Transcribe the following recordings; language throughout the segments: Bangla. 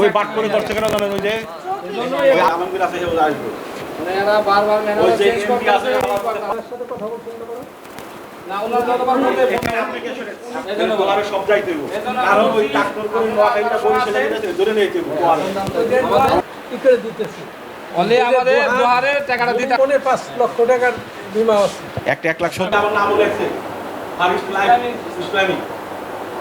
ওই বাট করে কেন জানেন ওই যে মানে একটা এক লাখ সত্তর।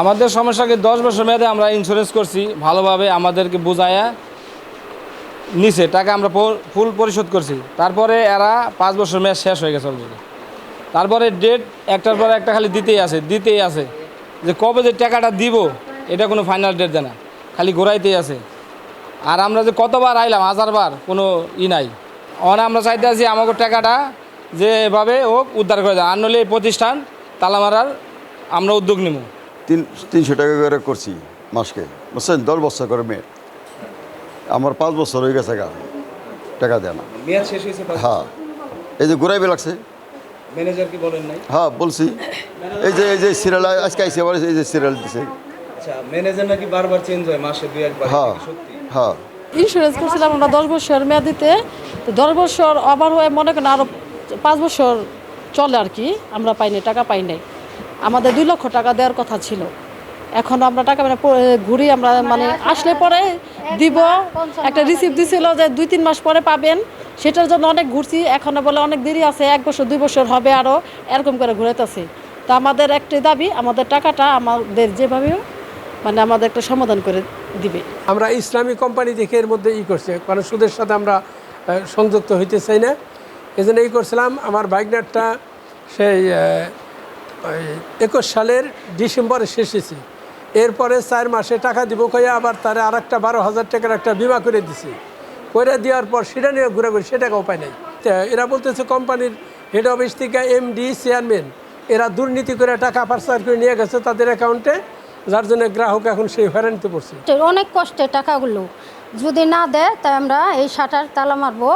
আমাদের সমস্যাকে দশ বছর মেয়াদে আমরা ইন্স্যুরেন্স করছি, ভালোভাবে আমাদেরকে বুঝায়া নিচে টাকা আমরা ফুল পরিশোধ করছি। তারপরে এরা পাঁচ বছর মেয়াদ শেষ হয়ে গেছে অলরেডি তারপরে ডেট একটার পরে একটা খালি দিতেই আছে দিতেই আছে। যে কবে যে টাকাটা দিব, এটা কোনো ফাইনাল ডেট দেয় না। খালি ঘোরাইতেই আছে। আর আমরা যে কতবার আইলাম, হাজারবার কোনো ই নাই। অনে আমরা চাইতে আছি আমাকে টাকাটা যে এভাবে হোক উদ্ধার করে দেয়। আর নইলে এই প্রতিষ্ঠান তালা মারার আমরা উদ্যোগ নিব তিন তিনশো টাকা করে করছি মাসকে। বুঝছেন? দশ বছর করে মেয়ে আমার পাঁচ বছর হয়ে গেছে গা। টাকা দেয় না। মেয়াদ শেষ হয়েছে হ্যাঁ। এই যে ঘুরাইবে লাগছে। ম্যানেজার কি বলেন নাই? হ্যাঁ বলছি। এই যে এই যে সিরিয়াল আজকে আইসি আবার এই যে সিরিয়াল দিছে। আচ্ছা ম্যানেজার নাকি বারবার চেঞ্জ হয় মাসে দুই একবার। হ্যাঁ এটা কি সত্যি? হ্যাঁ। ইন্স্যুরেন্স করছিলাম আমরা দশ বছর মেয়াদিতে। তো দশ বছর আবার হয়ে মনে করেন আরও পাঁচ বছর চলে আর কি আমরা পাইনি টাকা পাই নাই। আমাদের দুই লক্ষ টাকা দেওয়ার কথা ছিল। এখন আমরা টাকা মানে ঘুরি আমরা মানে আসলে পরে দিব একটা রিসিপ্ট দিছিল যে দুই তিন মাস পরে পাবেন। সেটার জন্য অনেক ঘুরছি এখনও বলে অনেক দেরি আছে এক বছর দুই বছর হবে আরও এরকম করে ঘুরেতেছি তো আমাদের একটাই দাবি আমাদের টাকাটা আমাদের যেভাবে মানে আমাদের একটা সমাধান করে দিবে। আমরা ইসলামী কোম্পানি দেখে এর মধ্যে ই করছে কারণ সুদের সাথে আমরা সংযুক্ত হইতে চাই না। এই জন্য এই করছিলাম আমার বাইকনারটা সেই একুশ সালের ডিসেম্বরে শেষ হয়েছে। এরপরে চার মাসে টাকা দিব কয়ে আবার তারে আর একটা বারো হাজার টাকার একটা বিমা করে দিছি। করে দেওয়ার পর সেটা নিয়ে ঘুরে ঘুরে সে টাকা উপায় নেই এরা বলতেছে কোম্পানির হেড অফিস থেকে এমডি চেয়ারম্যান এরা দুর্নীতি করে টাকা পাচার করে নিয়ে গেছে তাদের অ্যাকাউন্টে যার জন্য গ্রাহক এখন সেই হয়রানিতে পড়ছে। অনেক কষ্টে টাকাগুলো। যদি না দেয় তাই আমরা এই শাটার তালা মারবো।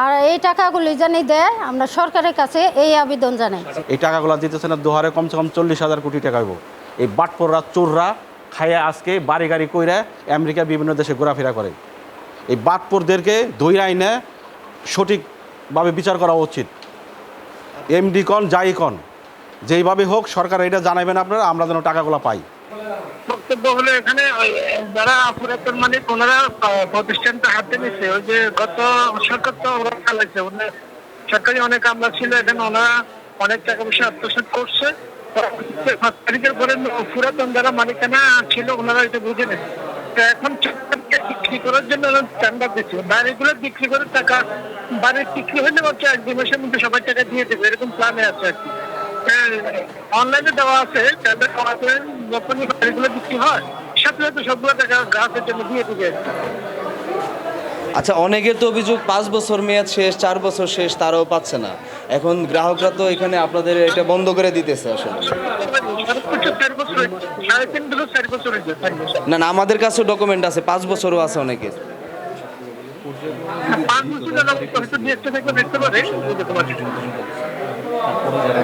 আর এই টাকাগুলি জানি দেয় আমরা সরকারের কাছে এই আবেদন জানাই। এই টাকাগুলো দিতেছে না, দোহারে কমসে কম চল্লিশ হাজার কোটি টাকা হইব। এই বাটপররা, চোররা খাইয়া আজকে বাড়ি গাড়ি কইরা আমেরিকা বিভিন্ন দেশে ঘোরাফেরা করে। এই বাটপরদেরকে ধৈর আইনে সঠিকভাবে বিচার করা উচিত। এমডি কন, যাই কন, যেইভাবে হোক, সরকার এটা জানাবেন আপনারা, আমরা যেন টাকাগুলো পাই। বক্তব্য হলো এখানে যারা পুরাতন মানে ওনারা প্রতিষ্ঠানটা হাতে নিছে। ওই যে গত সরকার তো ওরা চালাইছে। সরকারি অনেক আমরা ছিল, এখানে ওনারা অনেক টাকা পয়সা আত্মসাত করছে। তারিখের পরে পুরাতন যারা মালিকানা ছিল, ওনারা এটা বুঝে নেন এখন বিক্রি করার জন্য টেন্ডার দিচ্ছে। বাড়িগুলো বিক্রি করে টাকা, বাড়ির বিক্রি হলে হচ্ছে এক দু মাসের মধ্যে সবাই টাকা দিয়ে দেবে, এরকম প্ল্যানে আছে আর কি। অনলাইনে দেওয়া আছে টেন্ডার করা করে যখনই বাড়িগুলো বিক্রি হয়, সাথে সাথে সবগুলো টাকা গ্রাহকের জন্য দিয়ে দিবে। আচ্ছা অনেকের তো অভিযোগ পাঁচ বছর মেয়াদ শেষ, চার বছর শেষ, তারাও পাচ্ছে না। এখন গ্রাহকরা তো এখানে আপনাদের এটা বন্ধ করে দিতেছে আসলে। না না, আমাদের কাছেও ডকুমেন্ট আছে, পাঁচ বছরও আছে পাঁচ বছর